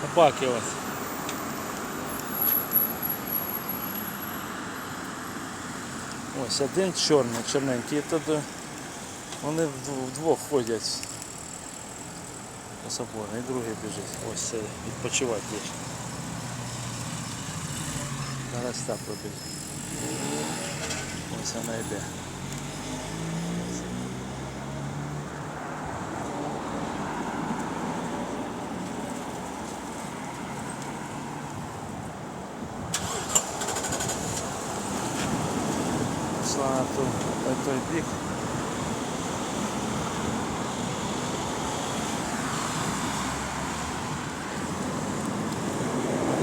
Собаки ось. Ось один чорний, чорненький. І тут е, вони вдв- вдвох ходять по собору, і другий біжить. Ось це відпочивати є. Зараз так пробіжить. Ось вона йде. Пішла на той, на той бік.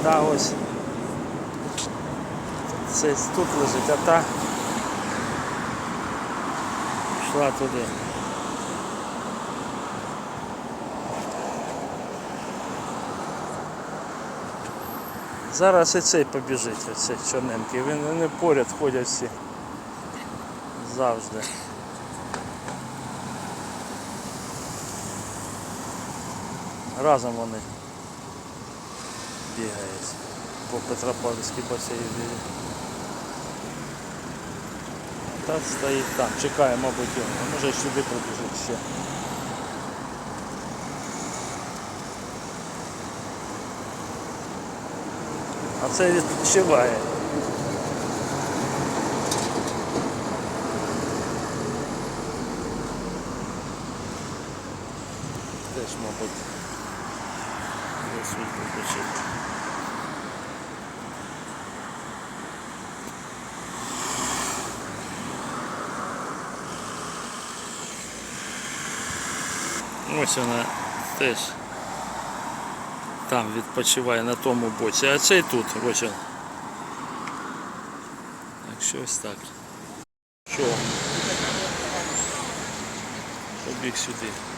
Та ось. Це тут лежить, а та пішла туди. Зараз і цей побіжить, оцей чорненький. Вони поряд ходять всі. Завжди. Разом вони бігають по Петропавлівській по цій вілі. Та стоїть там, чекає, мабуть, його. А Може сюди пробіжить ще. А це відпочиває. Теж, мабуть, десь відпочити. Ось вона теж там відпочиває на тому боці, а цей тут, ось він. Так що ось так. Що? Побіг сюди.